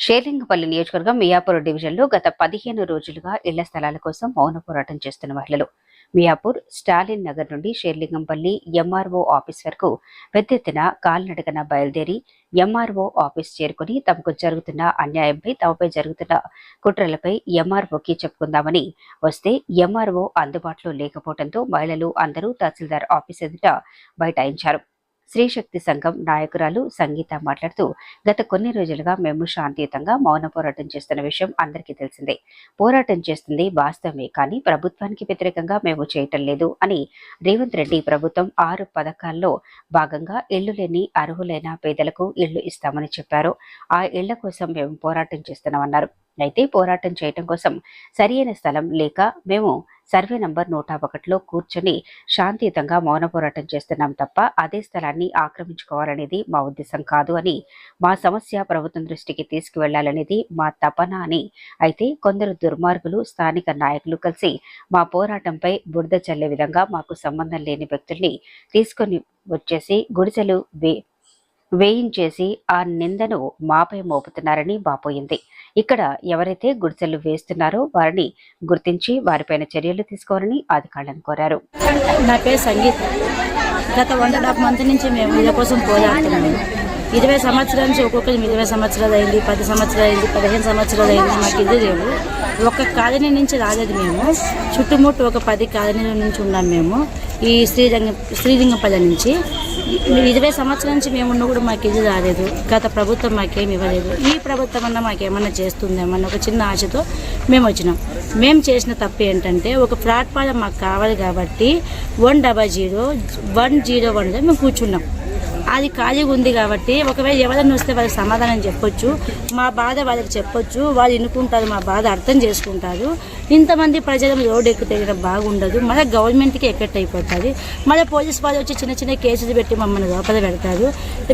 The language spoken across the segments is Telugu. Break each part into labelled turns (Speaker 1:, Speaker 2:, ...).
Speaker 1: షేర్లింగపల్లి నియోజకవర్గం మియాపూర్ డివిజన్లో గత పదిహేను రోజులుగా ఇళ్ళ స్థలాల కోసం మౌన పోరాటం చేస్తున్న మహిళలు. మియాపూర్ స్టాలిన్ నగర్ నుండి షేర్లింగంపల్లి ఎంఆర్ఓ ఆఫీస్ వరకు పెద్ద ఎత్తున కాలినడకన బయలుదేరి ఎంఆర్ఓ ఆఫీస్ చేరుకుని తమకు జరుగుతున్న అన్యాయంపై తమపై జరుగుతున్న కుట్రలపై ఎంఆర్ఓకి చెప్పుకుందామని వస్తే ఎంఆర్ఓ అందుబాటులో లేకపోవడంతో మహిళలు అందరూ తహసీల్దార్ ఆఫీస్ ఎదుట బైఠాయించారు. స్త్రీశక్తి సంఘం నాయకురాలు సంగీత మాట్లాడుతూ గత కొన్ని రోజులుగా మేము శాంతియుతంగా మౌన పోరాటం చేస్తున్న విషయం అందరికీ తెలిసిందే. పోరాటం చేస్తుంది వాస్తవమే కానీ ప్రభుత్వానికి వ్యతిరేకంగా మేము చేయటం లేదు అని రేవంత్ రెడ్డి ప్రభుత్వం ఆరు పథకాల్లో భాగంగా ఇళ్ళు లేని అర్హులైన పేదలకు ఇళ్ళు ఇస్తామని చెప్పారు. ఆ ఇళ్ళ కోసం మేము పోరాటం చేస్తున్నామన్నారు. అయితే పోరాటం చేయటం కోసం సరియైన స్థలం లేక మేము సర్వే నంబర్ నూట ఒకటిలో కూర్చొని శాంతియుతంగా మౌన పోరాటం చేస్తున్నాం తప్ప అదే స్థలాన్ని ఆక్రమించుకోవాలనేది మా ఉద్దేశం కాదు అని మా సమస్య ప్రభుత్వం దృష్టికి తీసుకువెళ్ళాలనేది మా తపన అని అయితే కొందరు దుర్మార్గులు స్థానిక నాయకులు కలిసి మా పోరాటంపై బురద చల్లే విధంగా మాకు సంబంధం లేని వ్యక్తుల్ని తీసుకొని వచ్చేసి గుడిసెలు వే వేయించేసి ఆ నిందను మాపై మోపుతున్నారని బాపోయింది ఇక్కడ ఎవరైతే గుడిసెలు వేస్తున్నారో వారిని గుర్తించి వారిపైన చర్యలు తీసుకోవాలని అధికారులను కోరారు.
Speaker 2: నా పేరు సంగీత. గత వన్ అండ్ హాఫ్ మంత్ నుంచి మేము ఇళ్ళ కోసం పోరాడుతున్నాము ఇరవై సంవత్సరాల నుంచి ఒక్కొక్కరికి ఇరవై సంవత్సరాలు అయింది పది సంవత్సరాలు అయింది పదిహేను సంవత్సరాలు అయింది మాకు ఇది లేవు. ఒక కాలనీ నుంచి రాలేదు మేము. చుట్టుముట్టు ఒక పది కాలనీల నుంచి ఉన్నాం మేము. ఈ శ్రీరంగ శ్రీలింగపల్లి నుంచి. ఇరవై సంవత్సరాల నుంచి మేము ఉన్న కూడా మాకు ఇది రాలేదు. గత ప్రభుత్వం మాకేమి ఇవ్వలేదు. ఈ ప్రభుత్వం అన్నా మాకేమన్నా చేస్తుందేమన్న ఒక చిన్న ఆశతో మేము వచ్చినాం. మేము చేసిన తప్పు ఏంటంటే ఒక ప్లాట్ఫారం మాకు కావాలి కాబట్టి one double zero one zero వన్లో మేము కూర్చున్నాం. అది ఖాళీగా ఉంది కాబట్టి ఒకవేళ ఎవరైనా వస్తే వాళ్ళకి సమాధానం చెప్పొచ్చు. మా బాధ వాళ్ళకి చెప్పొచ్చు. వాళ్ళు ఎన్నుకుంటారు మా బాధ అర్థం చేసుకుంటారు. ఇంతమంది ప్రజలు రోడ్డు ఎక్కితే బాగుండదు. మళ్ళీ గవర్నమెంట్కి ఎఫెక్ట్ అయిపోతుంది. మళ్ళీ పోలీస్ వాళ్ళు వచ్చి చిన్న చిన్న కేసులు పెట్టి మమ్మల్ని లోపల పెడతారు.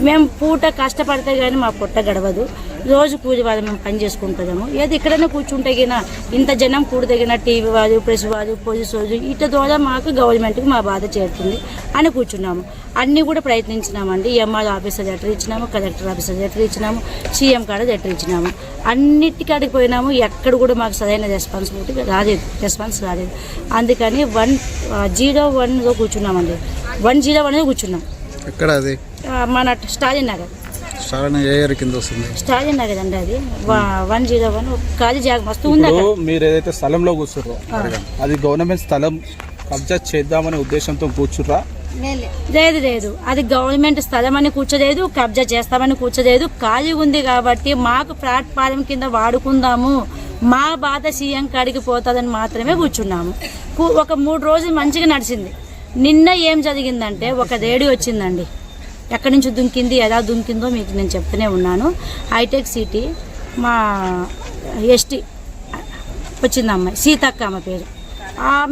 Speaker 2: మేము పూట కష్టపడితే కానీ మా పొట్ట గడవదు. రోజు కూలి వాళ్ళు మేము పని చేసుకుంటాము ఏది ఎక్కడైనా కూర్చుంటే గినా ఇంత జనం కూడదగిన టీవీ వాళ్ళు ప్రెస్ వాళ్ళు పోలీసు వాళ్ళు ఇట ద్వారా మాకు గవర్నమెంట్కి మా బాధ చేరుతుంది అని కూర్చున్నాము. అన్నీ కూడా ప్రయత్నించినామండి. ఎంఆర్ ఆఫీసర్ లెటర్ ఇచ్చినాము కలెక్టర్ ఆఫీసర్ లెటర్ ఇచ్చినాము సీఎం కాడ లెటర్ ఇచ్చినాము. అన్నిటికాడికి పోయినాము. ఎక్కడ కూడా మాకు సరైన రెస్పాన్సిబిలిటీ రాలేదు రెస్పాన్స్ రాలేదు. అందుకని వన్ జీరో వన్లో కూర్చున్నామండి. వన్ జీరో వన్లో కూర్చున్నాం.
Speaker 3: ఎక్కడ అది?
Speaker 2: మన స్టాలిన్ నగర్.
Speaker 3: స్టాలిన్
Speaker 2: నగర్ అండి అది. వన్ జీరో వన్ ఖాళీ జాగ మస్తు ఉంది
Speaker 4: మీరు ఏదైతే స్థలంలో కూర్చుర్రో అది గవర్నమెంట్ స్థలం కబ్జా చేద్దామనే ఉద్దేశంతో కూర్చుర్రా?
Speaker 2: లేదు లేదు. అది గవర్నమెంట్ స్థలం అని కూర్చోలేదు కబ్జా చేస్తామని కూర్చోలేదు. ఖాళీ ఉంది కాబట్టి మాకు ప్లాట్ఫారం కింద వాడుకుందాము. మా బాధ సీఎం కాడికి పోతుందని మాత్రమే కూర్చున్నాము. ఒక మూడు రోజులు మంచిగా నడిచింది. నిన్న ఏం జరిగిందంటే ఒక రేడియో వచ్చిందండి. ఎక్కడి నుంచి దుంకింది ఎలా దుంకిందో మీకు నేను చెప్తూనే ఉన్నాను. హైటెక్ సిటీ మా ఎస్టీ వచ్చింది అమ్మాయి సీతక్క అమ్మ పేరు.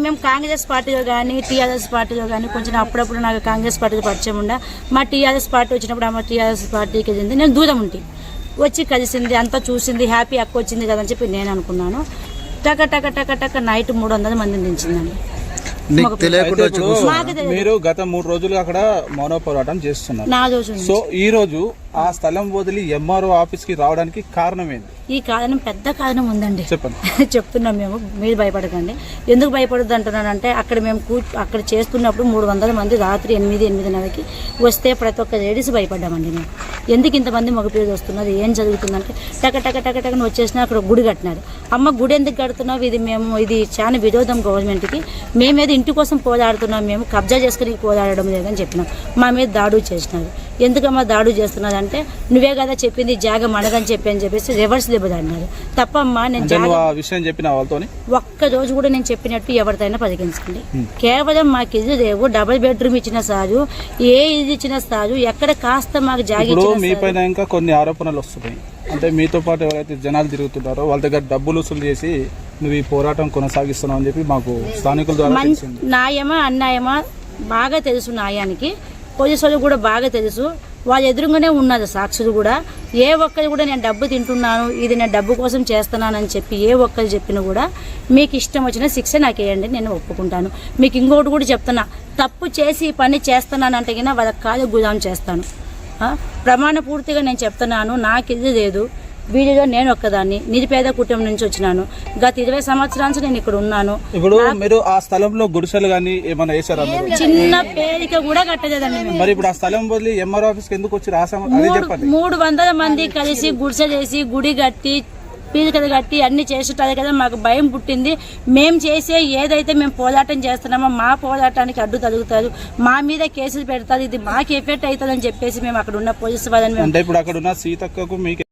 Speaker 2: మేము కాంగ్రెస్ పార్టీలో కానీ టీఆర్ఎస్ పార్టీలో కానీ కొంచెం అప్పుడప్పుడు నాకు కాంగ్రెస్ పార్టీలో పరిచయం ఉండ. మా టీఆర్ఎస్ పార్టీ వచ్చినప్పుడు ఆమె టీఆర్ఎస్ పార్టీకి వెళ్ళింది నేను దూరం ఉంటే. వచ్చి కలిసింది అంతా చూసింది హ్యాపీ అక్క వచ్చింది కదా అని చెప్పి నేను అనుకున్నాను. టక టక టక టక నైట్ మూడు వందల మందిని దించిందండి.
Speaker 3: నీకు తెలియకుండా వచ్చి.
Speaker 4: మీరు గత మూడు రోజులుగా అక్కడ మౌన పోరాటం చేస్తున్నారు. సో ఈ రోజు ఆ స్థలం వదిలి ఎంఆర్ఓ ఆఫీస్కి రావడానికి కారణం ఏంది
Speaker 2: ఈ కారణం పెద్ద కారణం ఉందండి.
Speaker 4: చెప్పండి.
Speaker 2: చెప్తున్నాం మేము. మీరు భయపడకండి. ఎందుకు భయపడద్దు అంటున్నానంటే అక్కడ మేము కూ అక్కడ చేస్తున్నప్పుడు మూడు వందల మంది రాత్రి ఎనిమిది ఎనిమిదిన్నరకి వస్తే ప్రతి ఒక్క లేడీస్ భయపడ్డామండి మేము. ఎందుకు ఇంతమంది మగపిల్లలు వస్తున్నారు? ఏం జరుగుతుందంటే టక టక టక టకన వచ్చేసిన అక్కడ గుడి కట్టినారు. అమ్మ గుడి ఎందుకు కడుతున్నావు? ఇది మేము ఇది చాలా విరోధం గవర్నమెంట్కి మేమేదో ఇంటి కోసం పోరాడుతున్నాం మేము కబ్జా చేసుకుని పోరాడడం లేదని చెప్పినాం. మా మీద దాడు చేసినారు. ఎందుకమ్మా దాడు చేస్తున్నారు అంటే నువ్వే కదా చెప్పింది జాగ మనదని చెప్పి అని చెప్పేసి రివర్స్ దెబ్బతన్నారు. తప్పమ్మా నేను జాగ
Speaker 4: విషయం చెప్పిన
Speaker 2: ఒక్క రోజు కూడా నేను చెప్పినట్టు ఎవరితోనైనా పరిగణించండి కేవలం మాకు ఇల్లు లేవు డబుల్ బెడ్రూమ్ ఇచ్చిన సారు ఏ ఇల్లు ఇచ్చిన సారు ఎక్కడ కాస్త మాకు జాగి
Speaker 4: ఇప్పుడు
Speaker 2: ఇచ్చిన
Speaker 4: మీ
Speaker 2: సారు.
Speaker 4: పైన ఇంకా కొన్ని ఆరోపణలు వస్తున్నాయి. అంటే మీతో పాటు ఎవరైతే జనాలు తిరుగుతున్నారో వాళ్ళ దగ్గర డబ్బులు వసూలు చేసి నువ్వు ఈ పోరాటం కొనసాగిస్తున్నావు అని చెప్పి మాకు స్థానికుల ద్వారా తెలిసింది.
Speaker 2: న్యాయమా అన్యాయమా బాగా తెలుసు న్యాయానికి. పోలీసు వాళ్ళు కూడా బాగా తెలుసు. వాళ్ళ ఎదురుగానే ఉన్నది సాక్షులు కూడా. ఏ ఒక్కరు కూడా నేను డబ్బు తింటున్నాను ఇది నేను డబ్బు కోసం చేస్తున్నానని చెప్పి ఏ ఒక్కరు చెప్పినా కూడా మీకు ఇష్టం వచ్చిన శిక్ష నాకు వేయండి నేను ఒప్పుకుంటాను. మీకు ఇంకోటి కూడా చెప్తున్నా తప్పు చేసి ఈ పని చేస్తున్నానంటే కింద వాళ్ళ కాలు గుదాం చేస్తాను. ప్రమాణ పూర్తిగా నేను చెప్తున్నాను నాకు ఇది లేదు. వీడియోలో నేను ఒక్కదాన్ని నిరుపేద కుటుంబం నుంచి వచ్చినాను. గత ఇరవై సంవత్సరాల నుంచి నేను ఇక్కడ ఉన్నాను.
Speaker 4: ఇప్పుడు మీరు ఆ స్థలంలో గుడిసెలు కానీ ఏమైనా వేసారా
Speaker 2: చిన్న పేరిక కూడా కట్టలేదండి
Speaker 4: మరి ఇప్పుడు ఆ స్థలం వదిలి ఎంఆర్ ఆఫీస్కి ఎందుకు వచ్చి రాసాం అదే చెప్పండి.
Speaker 2: మూడు వందల మంది కలిసి గుడిసె చేసి గుడి కట్టి పీలికలు కట్టి అన్ని చేసేటది కదా మాకు భయం పుట్టింది. మేము చేసే ఏదైతే మేము పోరాటం చేస్తున్నామో మా పోరాటానికి అడ్డు తగులుతారు. మా మీద కేసులు పెడతారు. ఇది మాకు ఎఫెక్ట్ అవుతుందని చెప్పేసి మేము అక్కడ ఉన్న పోలీసు వాళ్ళని మేము
Speaker 4: అంటే ఇప్పుడు అక్కడ ఉన్న సీతక్కకు మీకు